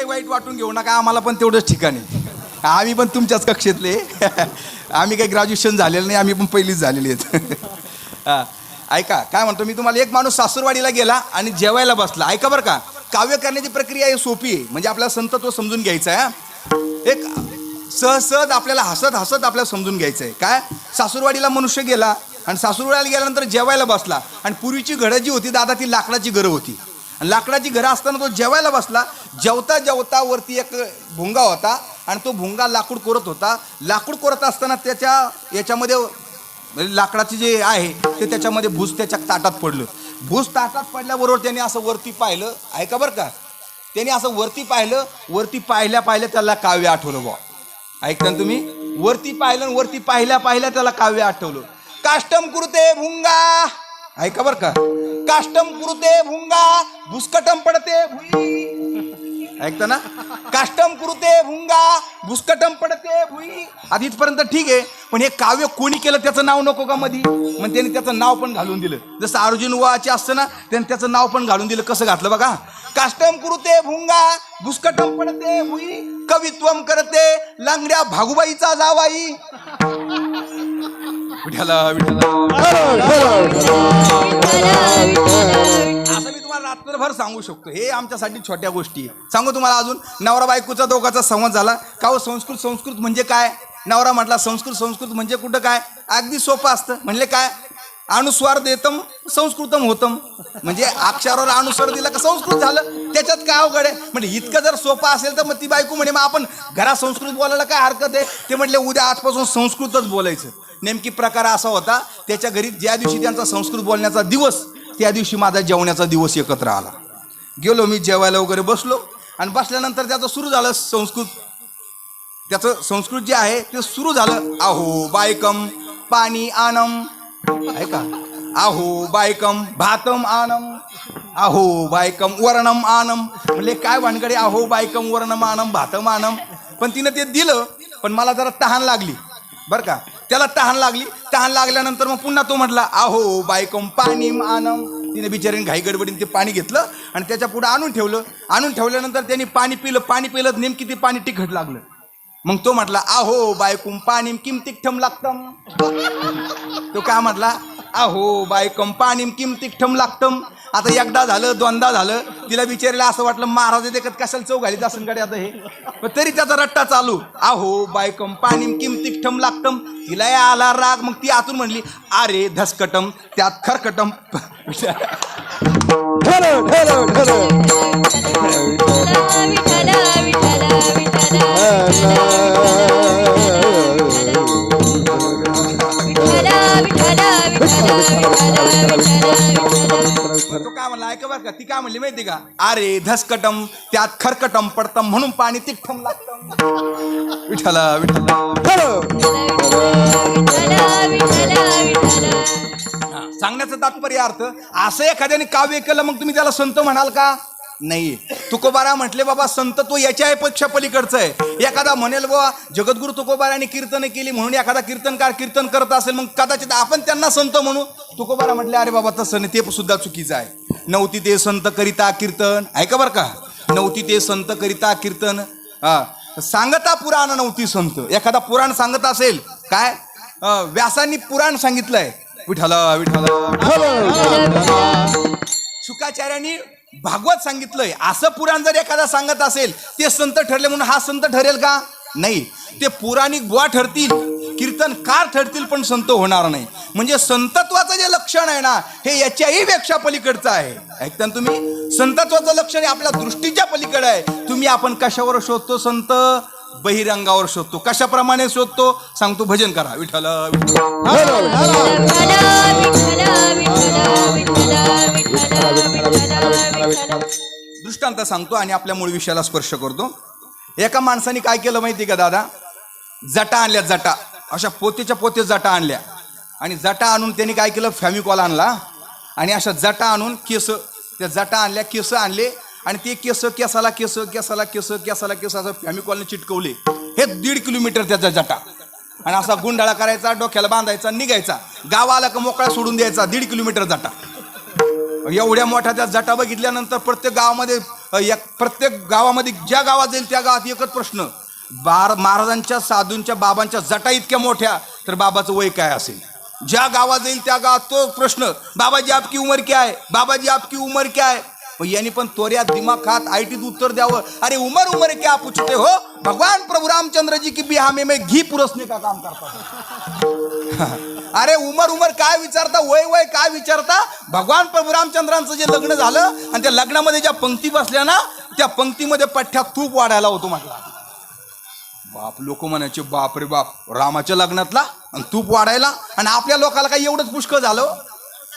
काही वाईट वाटून घेऊ नका आम्हाला पण तेवढंच ठिकाणी आम्ही पण तुमच्याच कक्षेतले. आम्ही काही ग्रॅज्युएशन झालेलं नाही आम्ही पण पहिलीच झालेली आहेत. ऐका काय म्हणतो मी तुम्हाला एक माणूस सासूरवाडीला गेला आणि जेवायला बसला. ऐका बरं का काव्य करण्याची प्रक्रिया ही सोपी आहे. म्हणजे आपल्याला संतत्व समजून घ्यायचा आहे एक सहज सहज आपल्याला हसत हसत आपल्याला समजून घ्यायचं आहे. काय? सासूरवाडीला मनुष्य गेला आणि सासूरवाडीला गेल्यानंतर जेवायला बसला. आणि पूर्वीची घडं जी होती दादा ती लाकडाची घरं होती. लाकडाची घरं असताना तो जेवायला बसला. जेवता जेवता वरती एक भुंगा होता आणि तो भुंगा लाकूड कोरत होता. लाकूड कोरत असताना त्याच्या याच्यामध्ये म्हणजे लाकडाचे जे आहे ते त्याच्यामध्ये भूस त्याच्या ताटात पडलं. भूस ताटात पडल्याबरोबर त्याने असं वरती पाहिलं. ऐका बरं का? त्याने असं वरती पाहिलं. वरती पाहिल्या पाहिल्या त्याला काव्य आठवलं बुवा. ऐकता तुम्ही? वरती पाहिलं आणि वरती पाहिल्या पाहिल्या त्याला काव्य आठवलं. काष्टम कुरते भुंगा. ऐका बरं का? काष्टम कुरुते भुंगा भुस्कटम पडते भुई। ऐकता ना? काष्टम कुरुते भुंगा भुस्कटम पडते भुई। आधी इथपर्यंत ठीक आहे पण हे काव्य कोणी केलं त्याचं नाव नको का मधी? म्हणजे मग त्याने त्याचं नाव पण घालून दिलं. जसं अर्जुन वाचे असतं ना त्याने त्याचं नाव पण घालून दिलं. कसं घातलं बघा. काष्टम कुरुते भुंगा भुस्कटम पडते भुई कवित्वम करते लांगड्या भागुबाईचा जावाई. विठ्ठला असं मी तुम्हाला रात्रभर सांगू शकतो. हे आमच्यासाठी छोट्या गोष्टी आहे. सांगू तुम्हाला अजून नवरा बायकोचा दोघाचा संवाद झाला. का हो संस्कृत संस्कृत म्हणजे काय? नवरा म्हटला संस्कृत संस्कृत म्हणजे कुठं काय? अगदी सोपं असतं. म्हणले काय? अनुस्वार देतम संस्कृतम होतम. म्हणजे अक्षरावर अनुस्वार दिला का संस्कृत झालं? त्याच्यात काय अवघड आहे? म्हणजे इतकं जर सोपं असेल तर मग ती बायको म्हणे मग आपण घरात संस्कृत बोलायला काय हरकत आहे? ते म्हटले उद्या आजपासून संस्कृतच बोलायचं. नेमकी प्रकार असा होता त्याच्या घरी ज्या दिवशी त्यांचा संस्कृत बोलण्याचा दिवस त्या दिवशी माझा जेवण्याचा दिवस एकत्र आला. गेलो मी जेवायला वगैरे बसलो आणि बसल्यानंतर त्याचं सुरू झालं संस्कृत. त्याचं संस्कृत जे आहे ते सुरू झालं आहो बायकम पाणी आनम ऐका आहो बायकम भातम आनम आहो बायकम वर्णम आनम म्हणजे काय भानगडे आहो बायकम वर्णम आनम भातम आनम पण तिनं ते दिलं पण मला जरा तहान लागली. बरं का? त्याला तहान लागली. तहान लागल्यानंतर मग पुन्हा तो म्हटला आहो बायकम पाणी आनम तिने बिचारीने घाई गडबडीने ते पाणी घेतलं आणि त्याच्या पुढे आणून ठेवलं. आणून ठेवल्यानंतर त्यांनी पाणी पिलं. पाणी पिलं नेमकी ते पाणी तिखट लागलं. मग तो म्हटला आहो बायकुम पाणी किम तिकठम लागतम. तो काय म्हटला आहो बायकम पाणी किम तिकठम लागतम. आता एकदा झालं दोनदा झालं तिला विचारलं असं वाटलं महाराज देखत कशाला चौ घालीत असं कडे आता हे पण तरी त्याचा रट्टा चालू आहो बायकम पाणी किम तिखटम लागतम तिला आला राग मग ती आतून म्हणली अरे धसकटम त्यात खरकटम ठरव तो काय म्हणला? ऐका बरं का ती काय म्हणली माहिती का? अरे धसकटम त्यात खरकटम पडतम म्हणून पाणी तिखटम लागतं. ठरव हा, सांगण्याचं तात्पर्य अर्थ असं एखाद्याने काव्य केलं मग तुम्ही त्याला संत म्हणाल का? नाही तुकोबारा म्हटले बाबा संत तो याच्या पेक्षा पलीकडचं आहे. एखादा म्हणेल बाबा जगद्गुरु तुकोबाराने कीर्तन केली म्हणून एखादा कीर्तनकार कीर्तन करत असेल मग कदाचित आपण त्यांना संत म्हणू. तुकोबारा म्हटले अरे बाबा तसं नाही ते सुद्धा चुकीचं आहे. नव्हती ते संत करिता कीर्तन. ऐका बरं का? नव्हती ते संत करिता कीर्तन. हा. सांगता पुराण नव्हती संत. एखादा पुराण सांगत असेल काय? व्यासांनी पुराण सांगितलंय. विठाला विठाला शुकाचार्यांनी भागवत सांगितलंय असं पुराण जर एखादा सांगत असेल ते संत ठरले म्हणून हा संत ठरेल का? नाही. ते पुराणिक बुवा ठरतील कीर्तनकार ठरतील पण संत होणार नाही. म्हणजे संतत्वाचं जे लक्षण आहे ना हे याच्याही पेक्षा पलीकडचं आहे. ऐकता तुम्ही? संतत्वाचं लक्षण हे आपल्या दृष्टीच्या पलीकडे आहे. तुम्ही आपण कशावर शोधतो संत? बहिरंगावर शोधतो. कशाप्रमाणे शोधतो? सांगतो भजन करा. विठ्ठल दृष्टांत सांगतो आणि आपल्या मूळ विषयाला स्पर्श करतो. एका माणसाने काय केलं माहिती का दादा? जटा आणल्या जटा. अशा पोतेच्या पोते जटा आणल्या. आणि जटा आणून त्यांनी काय केलं? फॅमिकॉल आणला. आणि अशा जटा आणून केस त्या जटा आणल्या केस आणले. आणि ते केस केसाला केस केसाला केस केसाला केस असं फॅमिकॉलने चिटकवले. हे दीड किलोमीटर त्याचा जटा. आणि असा गुंडाळा करायचा डोक्याला बांधायचा निघायचा. गावाला का मोकळा सोडून द्यायचा दीड किलोमीटर जटा. एवढ्या मोठ्या त्या जटा बघितल्यानंतर प्रत्येक गावामध्ये एक प्रत्येक गावामध्ये ज्या गावात जाईल त्या गावात एकच प्रश्न. बार महाराजांच्या साधूंच्या बाबांच्या जटा इतक्या मोठ्या तर बाबाचं वय काय असेल? ज्या गावात जाईल त्या गावात तो प्रश्न बाबाजी आपकी उमर क्या आहे बाबाजी आपकी उमर क्या आहे यांनी पण त्वऱ्यात दिमाग खात आयटीत उत्तर द्यावं. अरे उमर उमर क्या पूछते हो? भगवान प्रभु रामचंद्र जी की बिहामे में घी पुरसने का काम करतात अरे उमर उमर काय विचारता? वय वय काय विचारता? भगवान प्रभू रामचंद्रांचं जे लग्न झालं आणि त्या लग्नामध्ये ज्या पंक्ती बसल्या ना त्या पंक्तीमध्ये पठ्ठ्यात तूप वाढायला होतो म्हटला. बाप लोक म्हणायचे बाप रे बाप रामाच्या लग्नातला आणि तूप वाढायला आणि आपल्या लोकाला काही एवढंच पुष्कळ झालं हो.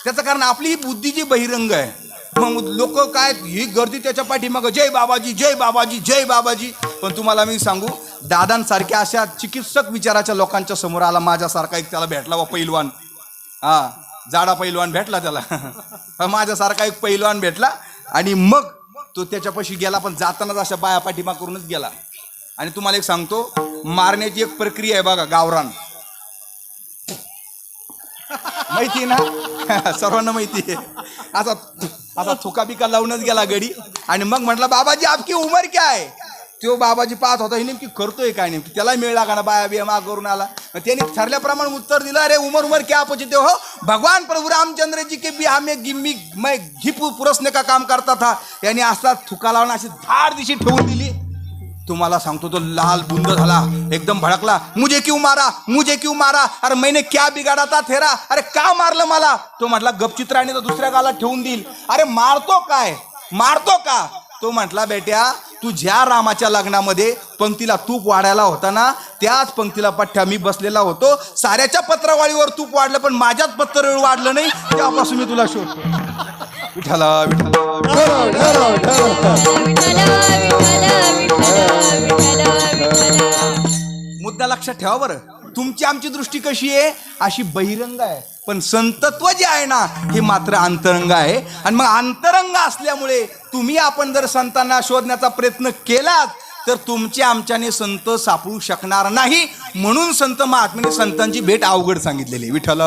त्याचं कारण आपली ही बुद्धी जी बहिरंग आहे मग लोक काय ही गर्दी त्याच्या पाठीमागं. जय बाबाजी जय बाबाजी जय बाबाजी. पण तुम्हाला मी सांगू दादांसारख्या अशा चिकित्सक विचाराच्या लोकांच्या समोर आला माझ्यासारखा एक त्याला भेटला वा पैलवान. हा जाडा पैलवान भेटला त्याला. माझ्यासारखा एक पैलवान भेटला आणि मग तो त्याच्यापाशी गेला पण जातानाच अशा बाया पाठीमा करूनच गेला. आणि तुम्हाला एक सांगतो मारण्याची एक प्रक्रिया आहे बघा गावरान. माहिती ना? सर्वांना माहिती आहे. असा असा थुका बिका लावूनच गेला गडी आणि मग म्हटलं बाबाजी आपकी उमर क्या आहे तो बाबाजी पाहत होता ही नेमकी करतोय काय नेमकी? त्याला मिळ लागा ना बाया बिया माग करून आला. त्याने त्यांनी ठरल्याप्रमाणे उत्तर दिलं अरे उमर उमर क्या पूछते हो? भगवान प्रभु रामचंद्र जी के बी में गिम्मी मैं घिपू पुरसने का काम करता था. यांनी असा थुका लावून अशी धाड दिशी ठेवून दिली. तुम्हाला सांगतो तो लाल बुंद झाला एकदम भडकला. मुझे क्यों मारा? मुझे क्यों मारा? अरे मैंने क्या बिगाडा था थेरा अरे का मारलं मला? तो म्हटला गपचित्राने तो दुसऱ्या गाला ठेवून देईल. अरे मारतो काय? मारतो का? तो म्हटला बेट्या तू ज्या रामाच्या लग्नामध्ये पंक्तीला तूप वाढायला होता ना त्याच पंक्तीला पठ्ठ्या मी बसलेला होतो. साऱ्याच्या पत्रावळीवर तूप वाढलं पण माझ्याच पत्रावळी वाढलं नाही. त्यापासून मी तुला शोधतो विठाला विठाला मुद्दा लक्षात ठेवा बरं. तुमची आमची दृष्टी कशी आहे? अशी बहिरंग आहे. पण संतत्व जे आहे ना हे मात्र अंतरंग आहे. आणि मग अंतरंग असल्यामुळे तुम्ही आपण जर संतांना शोधण्याचा प्रयत्न केलात तर तुमचे आमच्याने संत सापडू शकणार नाही. म्हणून संत महात्म्याने संतांची भेट अवघड सांगितलेली विठ्ठल.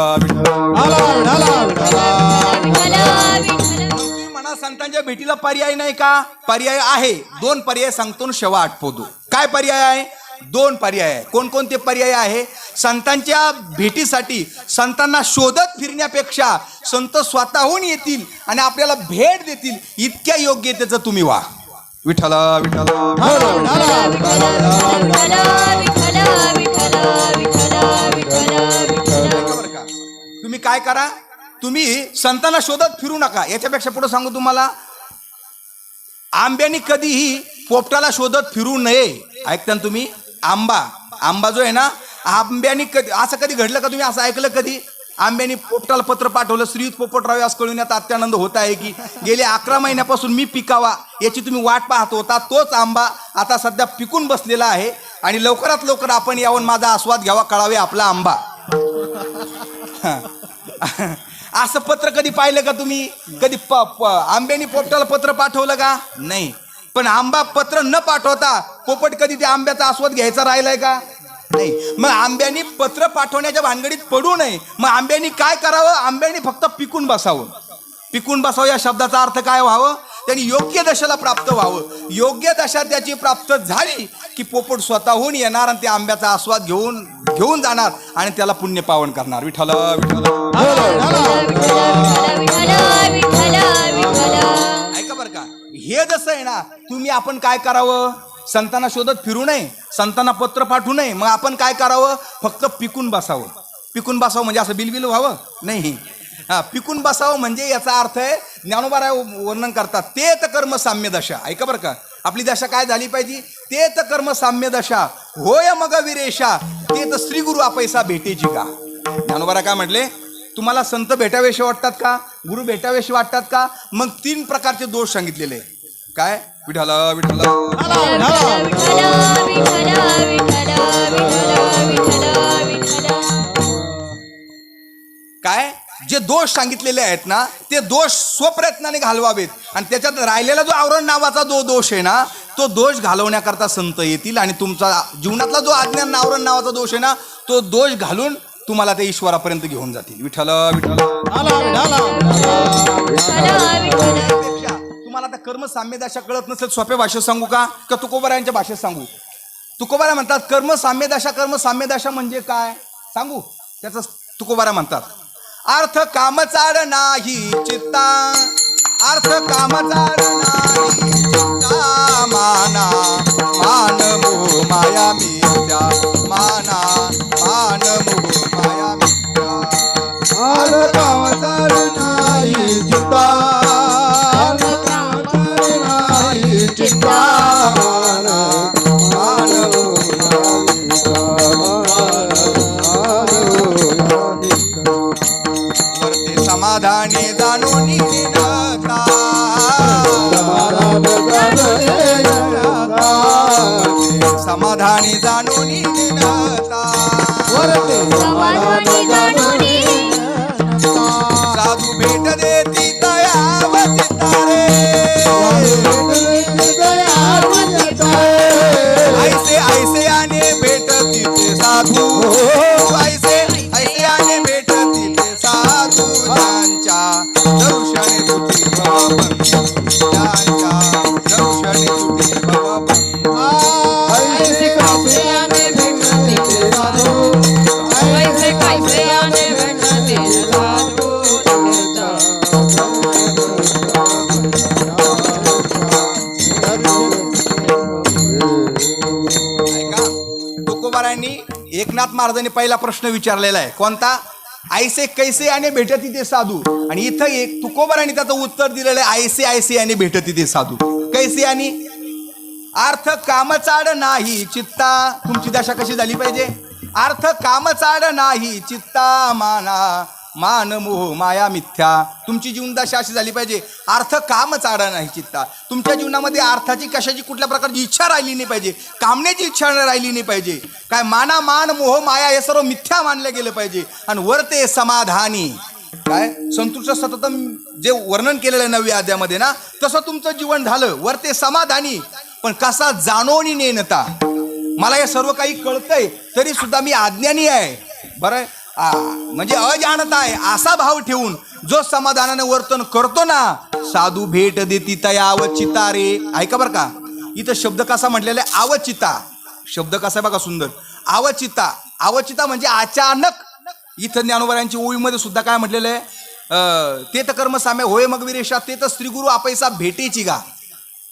संतांच्या भेटीला पर्याय नाही का? पर्याय आहे. दोन पर्याय सांगतो शेवा आटपवतो काय पर्याय आहे? दोन पर्याय आहे. कोणकोणते पर्याय आहे? संतांच्या भेटीसाठी संतांना शोधत फिरण्यापेक्षा संत स्वतःहून येतील आणि आपल्याला भेट देतील. इतक्या योग्यतेचं तुम्ही व्हा. विठ्ठला विठ्ठला ठरव विठाला विठाला तुम्ही काय करा? तुम्ही संतांना शोधत फिरू नका. याच्यापेक्षा पुढे सांगू तुम्हाला आंब्याने कधीही पोपटाला शोधत फिरू नये. ऐकता ना तुम्ही? आंबा. आंबा जो आहे ना आंब्यानी कधी असं कधी घडलं का तुम्ही? असं ऐकलं कधी? आंब्याने पोपटाला पत्र पाठवलं श्रीयुत पोपटराव यास कळविण्यात अत्यानंद होत आहे की गेले अकरा महिन्यापासून मी पिकावा याची तुम्ही वाट पाहत होता तोच आंबा आता सध्या पिकून बसलेला आहे आणि लवकरात लवकर आपण यावून माझा आस्वाद घ्यावा कळावे आपला आंबा. असं पत्र कधी पाहिलं का तुम्ही? कधी प आंब्यानी पोपटाला पत्र पाठवलं का? नाही. पण आंबा पत्र न पाठवता पोपट कधी त्या आंब्याचा आस्वाद घ्यायचा राहिलाय का? नाही. मग आंब्यानी पत्र पाठवण्याच्या भानगडीत पडू नये. मग आंब्यानी काय करावं? आंब्यानी फक्त पिकून बसावं. पिकून बसावं या शब्दाचा अर्थ काय व्हावं? त्यांनी योग्य दशेला प्राप्त व्हावं. योग्य दशा त्याची प्राप्त झाली की पोपट स्वतःहून येणार आणि त्या आंब्याचा आस्वाद घेऊन घेऊन जाणार आणि त्याला पुण्य पावन करणार. विठ्ठल विठ्ठल. ऐका बरं का. हे जसं आहे ना तुम्ही आपण काय करावं? संतांना शोधत फिरू नये. संतांना पत्र पाठवू नये. मग आपण काय करावं? फक्त पिकून बसावं. पिकून बसावं म्हणजे असं बिलबिल व्हावं? नाही. हा पिकून बसावं म्हणजे याचा अर्थ आहे ज्ञानोबाराय वर्णन करतात ते तर कर्म साम्य दशा. ऐका बरं का आपली दशा काय झाली पाहिजे? ते तर कर्म साम्य दशा. होय मग विरेशा ते तर श्री गुरु आपैसा भेटेची का ज्ञानोबारा काय म्हटले? तुम्हाला संत भेटावेसे वाटतात का? गुरु भेटावेसे वाटतात का? मग तीन प्रकारचे दोष सांगितलेले. काय? विठाला विठाला काय? जे दोष सांगितलेले आहेत ना ते दोष स्वप्रयत्नाने घालवावेत. आणि त्याच्यात राहिलेला जो आवरण नावाचा जो दोष आहे ना तो दोष घालवण्याकरता संत येतील आणि तुमचा जीवनातला जो अज्ञान आवरण नावाचा दोष आहे ना तो दोष घालून तुम्हाला ते ईश्वरापर्यंत घेऊन जातील. विठ्ठल विठ्ठल. तुम्हाला आता कर्म साम्य दशा कळत नसेल सोप्या भाषेत सांगू का? का तुकोबारायांच्या भाषेत सांगू? तुकोबारा म्हणतात कर्म साम्य दशा कर्म साम्य दशा म्हणजे काय? सांगू. त्याचं तुकोबारा म्हणतात. अर्थ कामचार नाही चित्ता. अर्थ कामचार नाही चित्ता माना. मान मोह माया मित्या. माना मान मोह माया मित्या. अर्थ कामचार नाही चित्ता. महाराजांनी पहिला प्रश्न विचारलेला आहे. कोणता? आयसे कैसे आणि भेटत ते साधू. आणि इथं एक तुकोबारांनी त्याचं उत्तर दिलेलं आहे आयसे आयसे आणि भेटत ते साधू. कैसे आणि अर्थ कामचाड नाही चित्ता. तुमची दशा कशी झाली पाहिजे? अर्थ कामचाड नाही चित्ता माना. मान मोह माया मिथ्या. तुमची जीवनदशा अशी झाली पाहिजे. अर्थ काम चाडा नाही चित्ता. तुमच्या जीवनामध्ये अर्थाची कशाची कुठल्या प्रकारची इच्छा राहिली नाही पाहिजे. कामण्याची इच्छा राहिली नाही पाहिजे. काय माना मान मोह माया हे सर्व मिथ्या मानलं गेलं पाहिजे. आणि वर ते समाधानी. काय? संतुष्ट सततम जे वर्णन केलेलं आहे नवव्या अध्यामध्ये ना तसं तुमचं जीवन झालं. वर ते समाधानी. पण कसा जाणवणी नेनता? मला हे सर्व काही कळतंय तरी सुद्धा मी आज्ञानी आहे. बरं? म्हणजे अजाणताय असा भाव ठेवून जो समाधानाने वर्तन करतो ना साधू भेट देती तया अवचिता रे ऐका बरं का इथं शब्द कसा म्हटलेला आहे? अवचिता. शब्द कसा आहे बघा सुंदर. अवचिता. अवचिता म्हणजे अचानक. इथं ज्ञानोबरांची ओळीमध्ये सुद्धा काय म्हटलेलं आहे? अं, ते तर कर्म साम्य होय मग विरेषा ते तर श्रीगुरु अपयसा भेटेची गा.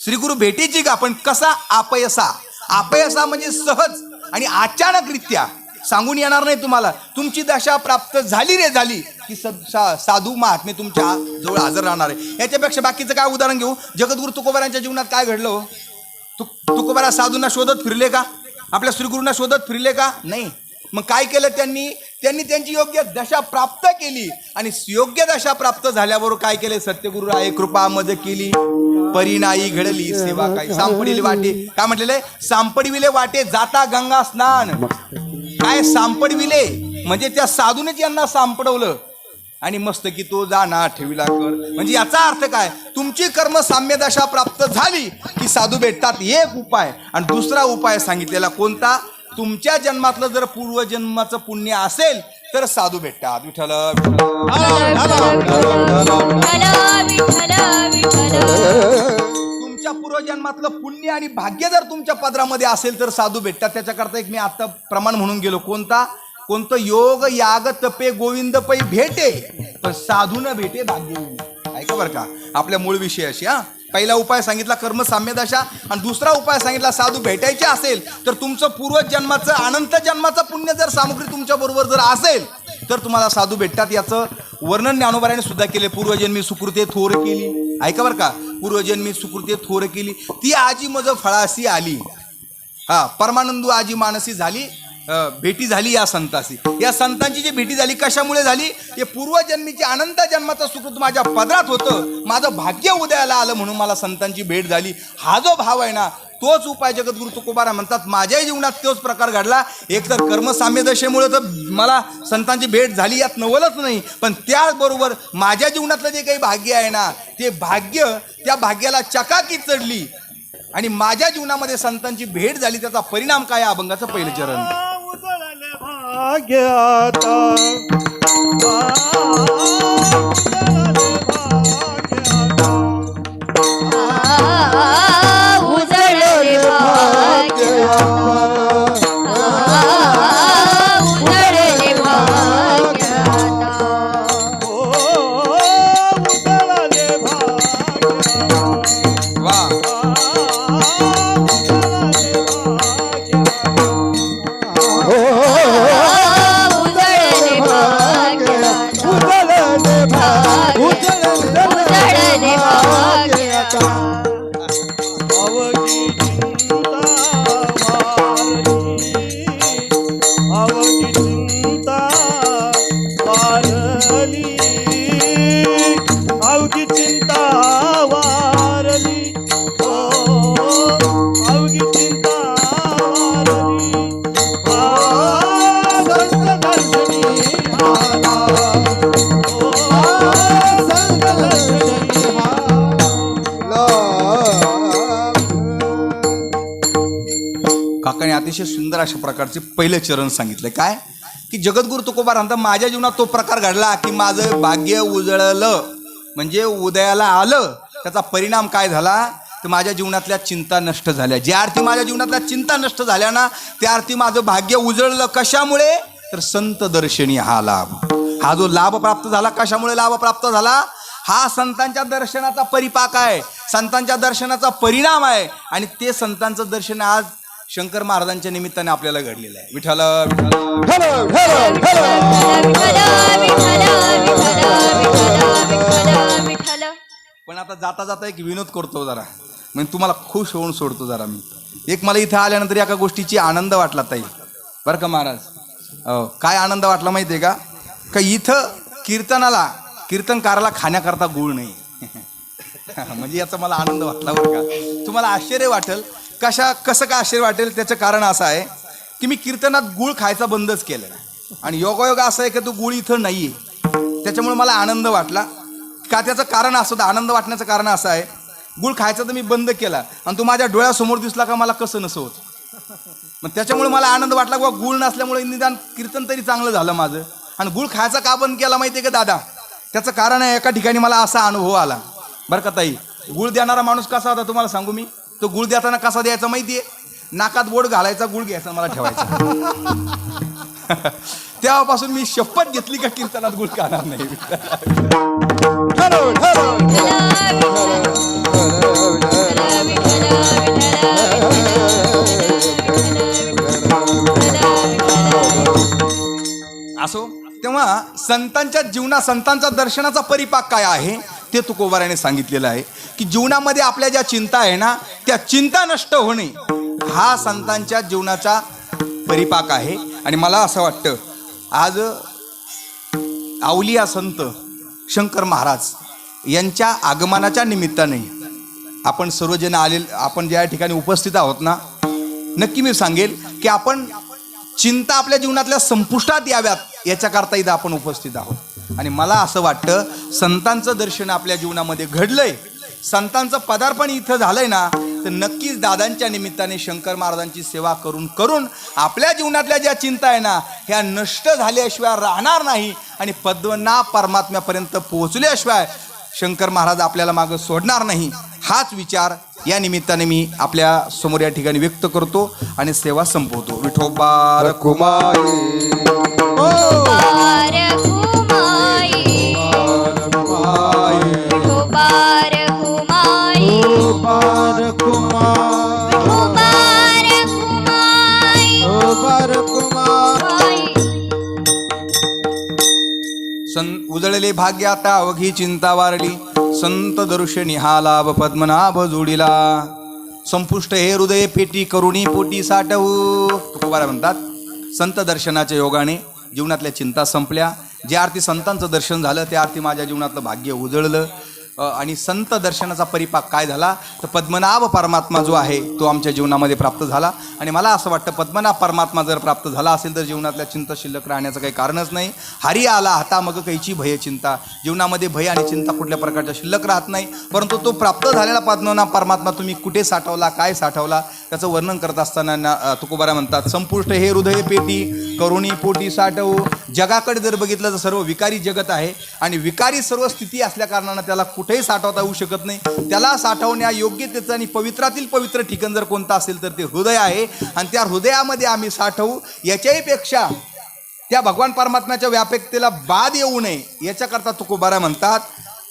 श्रीगुरु भेटेची गा पण कसा अपयसा? अपयसा म्हणजे सहज आणि अचानकरित्या. सांगून येणार नाही तुम्हाला. तुमची दशा प्राप्त झाली रे झाली. की स- सा- साधू महात्मे तुमच्या जवळ हजर राहणार आहे. याच्यापेक्षा बाकीचं काय उदाहरण घेऊ? जगद्गुरु तुकोबारांच्या जीवनात काय घडलं हो? तु तुकोबारा साधूंना शोधत फिरले का? आपल्या श्रीगुरूंना शोधत फिरले का? नाही. मग काय केलं त्यांनी? त्यांनी त्यांची योग्य दशा प्राप्त केली. आणि योग्य दशा प्राप्त झाल्यावर काय केले? सत्यगुरु राय कृपा मद केली परिणाई घडली सेवा काय सांपडिले वाटे. काय म्हटलेले सांपडविले वाटे जाता गंगा स्नान. काय सांपडविले? म्हणजे त्या साधूनेच यांना सांपडवलं. आणि मस्त की तो जाना ठेविला कर. म्हणजे याचा अर्थ काय? तुमची कर्म साम्य दशा प्राप्त झाली की साधू भेटतात एक उपाय. आणि दुसरा उपाय सांगितलेला कोणता? तुमच्या जन्मातलं जर पूर्वजन्माचं पुण्य असेल तर साधू भेटतात. विठ्ठल तुमच्या पूर्वजन्मातलं पुण्य आणि भाग्य जर तुमच्या पदरामध्ये असेल तर साधू भेटतात. त्याच्याकरता एक मी आता प्रमाण म्हणून गेलो. कोणता? कोणतं? योग याग तपे गोविंद पै भेटे. पण साधू न भेटे भाग्य. ऐका बरं का? आपल्या मूळ विषयाशी हा. पहिला उपाय सांगितला कर्म साम्यदशा आणि दुसरा उपाय सांगितला साधू भेटायचे असेल तर तुमचं पूर्वजन्माचं अनंत जन्माचं पुण्य जर सामुग्री तुमच्याबरोबर जर असेल तर तुम्हाला साधू भेटतात याचं वर्णन ज्ञानोबाराने सुद्धा केले. पूर्वजन्मी सुकृते थोर केली. ऐका बरं का पूर्वजन्मी सुकृते थोर केली. ती आजी मज फळासी आली. हा परमानंदू आजी मानसी झाली. भेटी झाली या संताशी. या संतांची जी भेटी झाली कशामुळे झाली? ते पूर्वजन्मीची अनंत जन्माचं सुकृत माझ्या पदरात होतं. माझं भाग्य उदयाला आलं म्हणून मला संतांची भेट झाली. हा जो भाव आहे ना तोच उपाय जगद्गुरु तुकोबारा म्हणतात माझ्याही जीवनात तोच प्रकार घडला. एक तर कर्मसाम्यदशेमुळे तर मला संतांची भेट झाली यात नवलच नाही. पण त्याचबरोबर माझ्या जीवनातलं जे काही भाग्य आहे ना ते भाग्य त्या भाग्याला चकाकी चढली. आणि माझ्या जीवनामध्ये संतांची भेट झाली त्याचा परिणाम काय अभंगाचं पहिलं चरण? भाग्याता आ, प्रकारचे पहिले चरण सांगितले. काय? की जगद्गुरु तुकोबार म्हणतात माझ्या जीवनात तो प्रकार घडला की माझं भाग्य उजळलं. म्हणजे उदयाला आलं त्याचा परिणाम काय झाला? तर माझ्या जीवनातल्या चिंता नष्ट झाल्या. ज्या अर्थी माझ्या जीवनातल्या चिंता नष्ट झाल्या ना त्या अर्थी माझं भाग्य उजळलं. कशामुळे? तर संत दर्शनी हा लाभ. हा जो लाभ प्राप्त झाला कशामुळे लाभ प्राप्त झाला? हा संतांच्या दर्शनाचा परिपाक आहे. संतांच्या दर्शनाचा परिणाम आहे. आणि ते संतांचं दर्शन आज शंकर महाराजांच्या निमित्ताने आपल्याला घडलेलं आहे. विठ्ठल पण आता जाता जाता एक विनोद करतो जरा. म्हणजे तुम्हाला खुश होऊन सोडतो जरा मी. एक मला इथं आल्यानंतर एका गोष्टीची आनंद वाटला ताई. बरं का महाराज? हो काय आनंद वाटला माहिती आहे का? का इथं कीर्तनाला कीर्तनकाराला खाण्याकरता गुळ नाही. म्हणजे याचा मला आनंद वाटला बरं का. तुम्हाला आश्चर्य वाटेल कशा कसं काय आश्चर्य वाटेल त्याचं कारण असं आहे की मी कीर्तनात गुळ खायचा बंदच केलं आणि योगायोग असं आहे की तो गुळ इथं नाही आहे त्याच्यामुळे मला आनंद वाटला. का त्याचं कारण असं होतं? आनंद वाटण्याचं कारण असं आहे. गुळ खायचं तर मी बंद केला. आणि तो माझ्या डोळ्यासमोर दिसला का मला कसं नसं होत? मग त्याच्यामुळे मला आनंद वाटला किंवा गुळ नसल्यामुळे निदान कीर्तन तरी चांगलं झालं माझं. आणि गुळ खायचा का बंद केला माहिती आहे का दादा? त्याचं कारण आहे एका ठिकाणी मला असा अनुभव आला. बरं का ताई? गुळ देणारा माणूस कसा होता तुम्हाला सांगू मी? तो गुळ देताना कसा द्यायचा माहितीये? नाकात बोट घालायचा गुळ घ्यायचा मला ठेवायचा. तेव्हापासून मी शपथ घेतली का कीर्तनात गुळ खाणार नाही. असो तेव्हा संतांच्या जीवना संतांचा दर्शनाचा परिपाक काय आहे? ते तुकोबाराने सांगितलेलं आहे की जीवनामध्ये आपल्या ज्या चिंता आहे ना त्या चिंता नष्ट होणे हा संतांच्या जीवनाचा परिपाक आहे. आणि मला असं वाटतं आज आवलिया संत शंकर महाराज यांच्या आगमनाच्या निमित्ताने आपण सर्वजण आले आपण ज्या ठिकाणी उपस्थित आहोत ना नक्की मी सांगेल की आपण चिंता आपल्या जीवनातल्या संपुष्टात याव्यात याच्याकरता इथं आपण उपस्थित आहोत. आणि मला असं वाटतं संतांचं दर्शन आपल्या जीवनामध्ये घडलंय. संतांचं पदार्पण इथं झालंय ना तर नक्कीच दादांच्या निमित्ताने शंकर महाराजांची सेवा करून करून आपल्या जीवनातल्या ज्या चिंता आहे ना ह्या नष्ट झाल्याशिवाय राहणार नाही आणि पद्मना परमात्म्यापर्यंत पोहोचल्याशिवाय शंकर महाराज आपल्याला मागं सोडणार नाही. हाच विचार या निमित्ताने मी आपल्यासमोर या ठिकाणी व्यक्त करतो आणि सेवा संपवतो. विठोबा कुमारी उजळले भाग्य आता अवघी चिंता वारली. संत दर्शनी निहाला व पद्मनाभ जोडीला. संपुष्ट हे हृदय पेटी करुणी पोटी साठवू. तुकोबारा म्हणतात संत दर्शनाच्या योगाने जीवनातल्या चिंता संपल्या. ज्या अर्थी संतांचं दर्शन झालं त्या अर्थी माझ्या जीवनातलं भाग्य उजळलं. आणि संत दर्शनाचा परिपाक काय झाला? तर पद्मनाभ परमात्मा जो आहे तो आमच्या जीवनामध्ये प्राप्त झाला. आणि मला असं वाटतं पद्मनाभ परमात्मा जर प्राप्त झाला असेल तर जीवनातल्या चिंता शिल्लक राहण्याचं काही कारणच नाही. हरी आला हाता मग कैची भय चिंता. जीवनामध्ये भय आणि चिंता कुठल्या प्रकारच्या शिल्लक राहत नाही. परंतु तो प्राप्त झालेला पद्मनाभ परमात्मा तुम्ही कुठे साठवला काय साठवला त्याचं वर्णन करत असताना ना, तुकोबारा म्हणतात संपुष्ट हे हृदय पेटी करुणी पोटी साठवू. जगाकडे जर बघितलं तर सर्व विकारी जगत आहे. आणि विकारी सर्व स्थिती असल्या कारणानं त्याला कुठेही साठवता येऊ शकत नाही. त्याला साठवण्या योग्यतेचं आणि पवित्रातील पवित्र ठिकाण जर कोणतं असेल तर ते हृदय आहे. आणि त्या हृदयामध्ये आम्ही साठवू. याच्याही पेक्षा त्या भगवान परमात्म्याच्या व्यापकतेला बाद येऊ नये. याच्याकरता तुकोबारा म्हणतात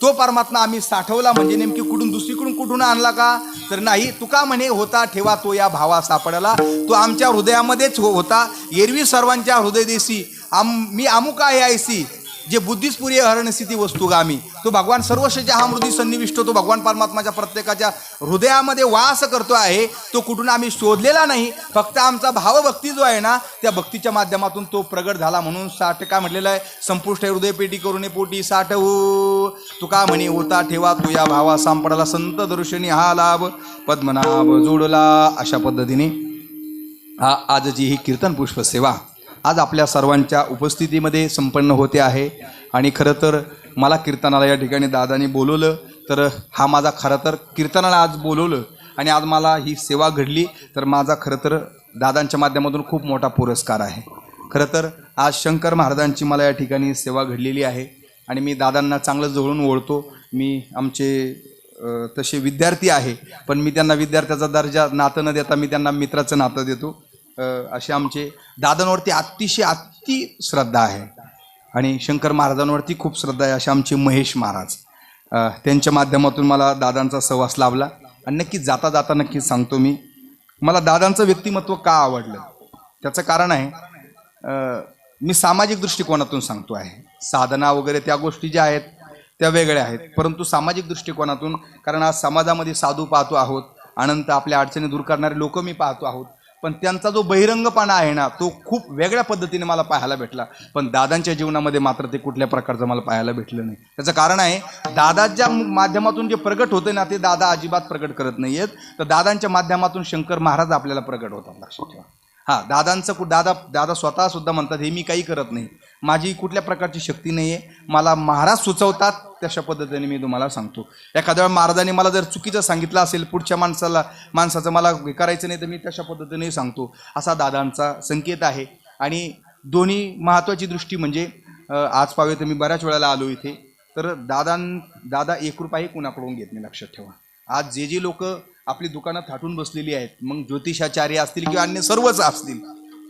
तो परमात्मा आम्ही साठवला म्हणजे नेमकी कुठून दुसरीकडून कुठून आणला का? तर नाही तुका म्हणे होता ठेवा तो या भावा सापडला. तो आमच्या हृदयामध्येच हो- होता. एरवी सर्वांच्या हृदयदेशी. आम मी अमुक आहे आयसी. जे बुद्धिस्पुरी हरणस्थिती वस्तुगामी तो भगवान सर्वशच्या हा मृदी सन्निविष्ट तो भगवान परमात्माच्या प्रत्येकाच्या हृदयामध्ये वास करतो आहे तो कुठून आम्ही शोधलेला नाही फक्त आमचा भावभक्ती जो आहे ना त्या भक्तीच्या माध्यमातून तो प्रगट झाला म्हणून साठ काय म्हटलेलं आहे. संपुष्ट हृदयपेटी करून पोटी साठवू. तुका म्हणे होता ठेवा तू या भावा सांपडाला संत दर्शनी हा लाभ. पद्मनाभ जोडला अशा पद्धतीने. हा आजची ही कीर्तन पुष्प सेवा आज आपल्या सर्वांच्या उपस्थितीमध्ये संपन्न होते आहे. आणि खरं तर मला कीर्तनाला या ठिकाणी दादाने बोलवलं. तर हा माझा खरं तर कीर्तनाला आज बोलवलं. आणि आज मला ही सेवा घडली. तर माझा खरं तर दादांच्या माध्यमातून खूप मोठा पुरस्कार आहे. खरं तर आज शंकर महाराजांची मला या ठिकाणी सेवा घडलेली आहे. आणि मी दादांना चांगलं जवळून ओळखतो. मी आमचे तसे विद्यार्थी आहे. पण मी त्यांना विद्यार्थ्याचा दर्जा नातं न देता मी त्यांना मित्राचं नातं देतो. असे आमचे दादांवरती अतिशय अति श्रद्धा आहे. आणि शंकर महाराजांवरती खूप श्रद्धा आहे असे आमचे महेश महाराज. त्यांच्या माध्यमातून मला दादांचा सहवास लाभला. आणि नक्कीच जाता जाता नक्कीच सांगतो मी मला दादांचं व्यक्तिमत्व का आवडलं? त्याचं कारण आहे मी सामाजिक दृष्टिकोनातून सांगतो आहे. साधना वगैरे त्या गोष्टी ज्या आहेत त्या वेगळ्या आहेत. परंतु सामाजिक दृष्टिकोनातून कारण आज समाजामध्ये साधू पाहतो आहोत अनंत आपल्या अडचणी दूर करणारे लोक मी पाहतो आहोत पण त्यांचा जो बहिरंगपणा आहे ना तो खूप वेगळ्या पद्धतीने मला पाहायला भेटला. पण दादांच्या जीवनामध्ये मात्र ते कुठल्या प्रकारचं मला पाहायला भेटलं नाही. त्याचं कारण आहे दादाच्या माध्यमातून जे प्रगट होते ना ते दादा अजिबात प्रगट करत नाही आहेत तर दादांच्या माध्यमातून शंकर महाराज आपल्याला प्रगट होतात लक्षात ठेवा. हां दादांचं कु दादा दादा स्वतः सुद्धा म्हणतात हे मी काही करत नाही. माझी कुठल्या प्रकारची शक्ती नाही आहे मला महाराज सुचवतात तशा पद्धतीने मी तुम्हाला सांगतो. एखाद्या वेळा महाराजांनी मला जर चुकीचं सांगितलं असेल पुढच्या माणसाला माणसाचं मला हे करायचं नाही तर मी तशा पद्धतीने सांगतो. असा दादांचा संकेत आहे. आणि दोन्ही महत्त्वाची दृष्टी म्हणजे आज पावे तर मी बऱ्याच वेळेला आलो इथे. तर दादां दादा एक रुपयाही कुणाकडून घेत नाही लक्षात ठेवा. आज जे जे लोक आपली दुकानं थाटून बसलेली आहेत मग ज्योतिषाचार्य असतील किंवा अन्य सर्वच असतील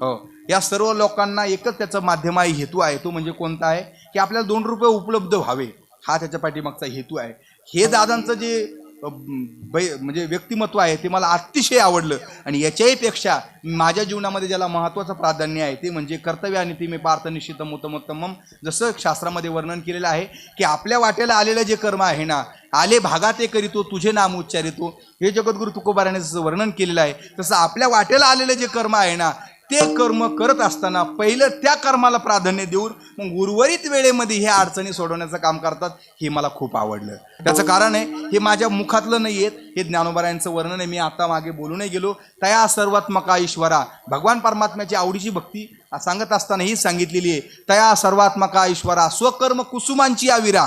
हो. या सर्व लोकांना एकच त्याचं माध्यम आहे हेतू आहे. तो म्हणजे कोणता आहे? की आपल्याला दोन रुपये उपलब्ध व्हावे. हा त्याच्या पाठीमागचा हेतू आहे. हे दादांचं जे बै म्हणजे व्यक्तिमत्व आहे ते मला अतिशय आवडलं. आणि याच्याही पेक्षा माझ्या जीवनामध्ये ज्याला महत्त्वाचं प्राधान्य आहे ते म्हणजे कर्तव्य आणि ती मी पार्थ निश्चितम उत्तमोत्तमम जसं शास्त्रामध्ये वर्णन केलेलं आहे की आपल्या वाटेला आलेलं जे कर्म आहे ना आले भागात ते करीतो तुझे नाम उच्चारितो. हे जगद्गुरु तुकोबाराने जसं वर्णन केलेलं आहे तसं आपल्या वाटेला आलेलं जे कर्म आहे ना ते कर्म करत असताना पहिलं त्या कर्माला प्राधान्य देऊन मग उर्वरित वेळेमध्ये हे अडचणी सोडवण्याचं काम करतात हे मला खूप आवडलं. त्याचं कारण आहे हे माझ्या मुखातलं नाही आहेत हे ज्ञानोबरायांचं वर्णन आहे मी आता मागे बोलूनही गेलो. तया सर्वात्मका ईश्वरा. भगवान परमात्म्याची आवडीची भक्ती सांगत असताना ही सांगितलेली आहे तया सर्वात्मका ईश्वरा स्वकर्म कुसुमांची आविरा.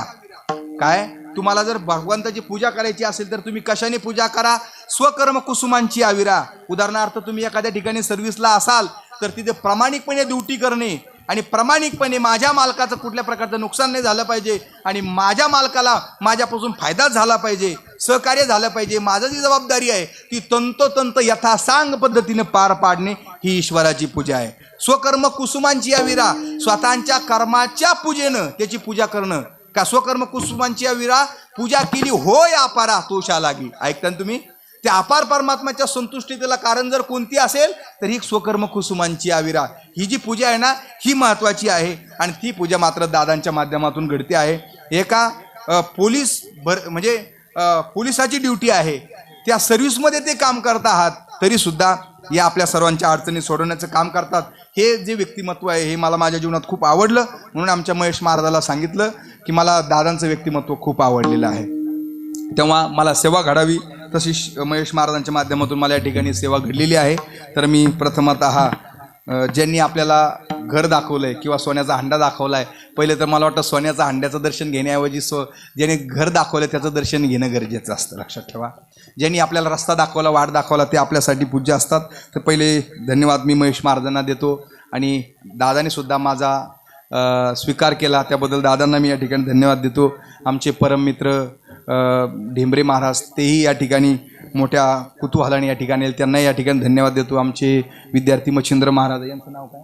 काय? तुम्हाला जर भगवंताची पूजा करायची असेल तर तुम्ही कशाने पूजा करा? स्वकर्म कुसुमांची आविरा. उदाहरणार्थ तुम्ही एखाद्या ठिकाणी सर्व्हिसला असाल तर तिथे प्रामाणिकपणे ड्युटी करणे आणि प्रामाणिकपणे माझ्या मालकाचं कुठल्या प्रकारचं नुकसान नाही झालं पाहिजे आणि माझ्या मालकाला माझ्यापासून फायदा झाला पाहिजे सहकार्य झालं पाहिजे माझं जी जबाबदारी आहे ती तंतोतंत यथासांग पद्धतीने पार पाडणे ही ईश्वराची पूजा आहे. स्वकर्म कुसुमांची आविरा. स्वतःच्या कर्माच्या पूजेनं त्याची पूजा करणं का स्वकर्म कुसुमांची विरा पूजा केली. होय अपारा तोषा लागी. ऐकता तुम्ही? त्या अपार परमात्माच्या संतुष्टीतेला कारण जर कोणती असेल तर ही स्वकर्म कुसुमांची आविरा ही जी पूजा आहे ना ही महत्त्वाची आहे. आणि ती पूजा मात्र दादांच्या माध्यमातून घडते आहे. एका पोलीस भर म्हणजे पोलिसाची ड्युटी आहे. त्या सर्व्हिसमध्ये ते काम करत आहात तरीसुद्धा या आपल्या सर्वांच्या अडचणी सोडवण्याचं काम करतात. हे जे व्यक्तिमत्व आहे हे मला माझ्या जीवनात खूप आवडलं म्हणून आमच्या महेश महाराजाला सांगितलं. की मला दादांचं व्यक्तिमत्व खूप आवडलेलं आहे. तेव्हा मला सेवा घडावी तशी श- महेश महाराजांच्या माध्यमातून मला या ठिकाणी सेवा घडलेली आहे. तर मी प्रथमतः ज्यांनी आपल्याला घर दाखवलं आहे किंवा सोन्याचा हंडा दाखवला आहे पहिले तर मला वाटतं सोन्याचा हंड्याचं दर्शन घेण्याऐवजी सो ज्याने घर दाखवलं त्याचं दर्शन घेणं गरजेचं असतं. लक्षात ठेवा. ज्यांनी आपल्याला रस्ता दाखवला वाट दाखवला ते आपल्यासाठी पूज्य असतात. तर पहिले धन्यवाद मी महेश महाराजांना देतो. आणि दादाने सुद्धा माझा स्वीकार केला. त्याबद्दल दादांना मी या ठिकाणी धन्यवाद देतो. आमचे परममित्र मित्र ढेंबरे महाराज तेही या ठिकाणी मोठ्या कुतूहलाने या ठिकाणी त्यांनाही या ठिकाणी धन्यवाद देतो. आमचे विद्यार्थी मच्छिंद्र महाराज यांचं नाव काय?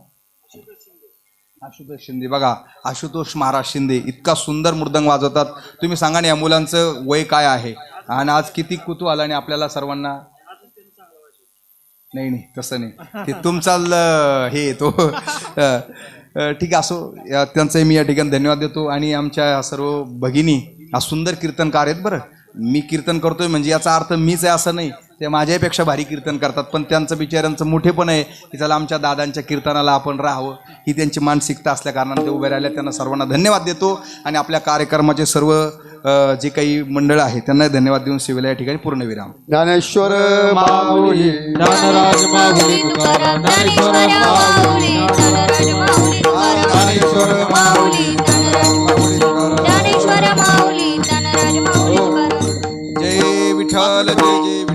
आशुतोष शिंदे. बघा आशुतोष महाराज शिंदे इतका सुंदर मृदंग वाजवतात. तुम्ही सांगा ना या मुलांचं वय काय आहे? आणि आज किती कुतूहल आणि आपल्याला सर्वांना नाही नाही तसं नाही. ते तुमचा हे येतो ठीक आहे असो या- त्यांचंही मी या ठिकाणी धन्यवाद देतो. आणि आमच्या सर्व भगिनी आज सुंदर कीर्तनकार आहेत बरं. मी कीर्तन करतोय म्हणजे याचा अर्थ मीच आहे असं नाही. ते माझ्यापेक्षा भारी कीर्तन करतात. पण त्यांचं बिचाऱ्यांचं मोठेपण आहे की त्याला आमच्या दादांच्या कीर्तनाला आपण राहावं. ही त्यांची मानसिकता असल्या कारणाने ते उभे राहिले. त्यांना सर्वांना धन्यवाद देतो. आणि आपल्या कार्यक्रमाचे सर्व जे काही मंडळ आहे त्यांना धन्यवाद देऊन सेवेला या ठिकाणी पूर्णविराम. ज्ञानेश्वर माऊली ज्ञानराज माऊली तुकाराम ज्ञानेश्वर माऊली ज्ञानेश्वर माऊली ज्ञानेश्वर माऊली माऊली जय विठ्ठल जय जय